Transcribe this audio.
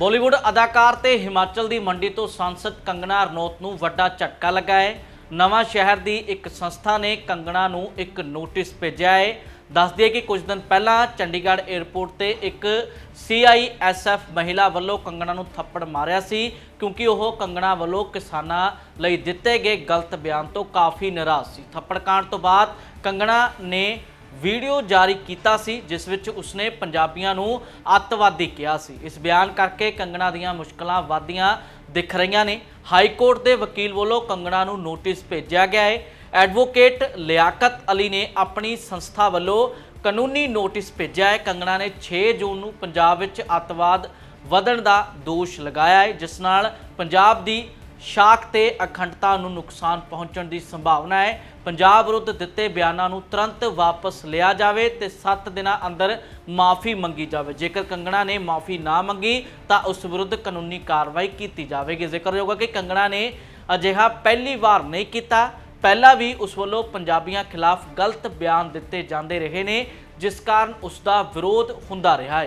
ਬਾਲੀਵੁੱਡ ਅਦਾਕਾਰ ਤੇ ਹਿਮਾਚਲ ਦੀ ਮੰਡੀ ਤੋਂ ਸੰਸਦ ਕੰਗਣਾ ਰਣੌਤ ਨੂੰ ਵੱਡਾ ਝਟਕਾ ਲੱਗਾ ਹੈ। ਨਵਾਂ ਸ਼ਹਿਰ ਦੀ ਇੱਕ ਸੰਸਥਾ ਨੇ ਕੰਗਣਾ ਨੂੰ ਇੱਕ ਨੋਟਿਸ ਭੇਜਿਆ ਹੈ। ਦੱਸ ਦਈਏ ਕਿ ਕੁਝ ਦਿਨ ਪਹਿਲਾਂ ਚੰਡੀਗੜ੍ਹ 에ਅਰਪੋਰਟ ਤੇ ਇੱਕ CISF ਮਹਿਲਾ ਵੱਲੋਂ ਕੰਗਣਾ ਨੂੰ ਥੱਪੜ ਮਾਰਿਆ ਸੀ, ਕਿਉਂਕਿ ਉਹ ਕੰਗਣਾ ਵੱਲੋਂ ਕਿਸਾਨਾਂ ਲਈ ਦਿੱਤੇ ਗਏ ਗਲਤ ਬਿਆਨ ਤੋਂ ਕਾਫੀ ਨਾਰਾਜ਼ ਸੀ। ਥੱਪੜ ਕਾਂਡ ਤੋਂ ਬਾਅਦ ਕੰਗਣਾ ਨੇ ਵੀਡੀਓ ਜਾਰੀ ਕੀਤਾ ਸੀ, ਜਿਸ ਵਿੱਚ ਉਸਨੇ ਪੰਜਾਬੀਆਂ ਨੂੰ ਅੱਤਵਾਦੀ ਕਿਹਾ ਸੀ। ਇਸ ਬਿਆਨ ਕਰਕੇ ਕੰਗਣਾ ਦੀਆਂ ਮੁਸ਼ਕਲਾਂ ਵਧਦੀਆਂ ਦਿਖ ਰਹੀਆਂ ਨੇ। ਹਾਈ ਕੋਰਟ ਦੇ ਵਕੀਲ ਵੱਲੋਂ ਕੰਗਣਾ ਨੂੰ ਨੋਟਿਸ ਭੇਜਿਆ ਗਿਆ ਹੈ। ਐਡਵੋਕੇਟ ਲਿਆਕਤ ਅਲੀ ਨੇ ਆਪਣੀ ਸੰਸਥਾ ਵੱਲੋਂ ਕਾਨੂੰਨੀ ਨੋਟਿਸ ਭੇਜਿਆ ਹੈ। ਕੰਗਣਾ ਨੇ 6 ਜੂਨ ਨੂੰ ਪੰਜਾਬ ਵਿੱਚ ਅੱਤਵਾਦ ਵਧਣ ਦਾ ਦੋਸ਼ ਲਗਾਇਆ ਹੈ, ਜਿਸ ਨਾਲ ਪੰਜਾਬ ਦੀ ਸ਼ਾਖ ਤੇ ਅਖੰਡਤਾ ਨੂੰ ਨੁਕਸਾਨ ਪਹੁੰਚਣ ਦੀ ਸੰਭਾਵਨਾ ਹੈ। ਪੰਜਾਬ ਵਿਰੁੱਧ ਦਿੱਤੇ ਬਿਆਨਾਂ ਨੂੰ ਤੁਰੰਤ ਵਾਪਸ ਲਿਆ ਜਾਵੇ ਤੇ 7 ਦਿਨਾਂ ਅੰਦਰ ਮਾਫੀ ਮੰਗੀ ਜਾਵੇ। ਜੇਕਰ ਕੰਗਣਾ ਨੇ ਮਾਫੀ ਨਾ ਮੰਗੀ, ਤਾਂ ਉਸ ਵਿਰੁੱਧ ਕਾਨੂੰਨੀ ਕਾਰਵਾਈ ਕੀਤੀ ਜਾਵੇਗੀ। ਜ਼ਿਕਰ ਹੈ ਕਿ ਕੰਗਣਾ ਨੇ ਅਜਿਹਾ ਪਹਿਲੀ ਵਾਰ ਨਹੀਂ ਕੀਤਾ। ਪਹਿਲਾਂ ਵੀ ਉਸ ਵੱਲੋਂ ਪੰਜਾਬੀਆਂ ਖਿਲਾਫ ਗਲਤ ਬਿਆਨ ਦਿੱਤੇ ਜਾਂਦੇ ਰਹੇ ਨੇ, ਜਿਸ ਕਾਰਨ ਉਸ ਦਾ ਵਿਰੋਧ ਹੁੰਦਾ ਰਿਹਾ ਹੈ।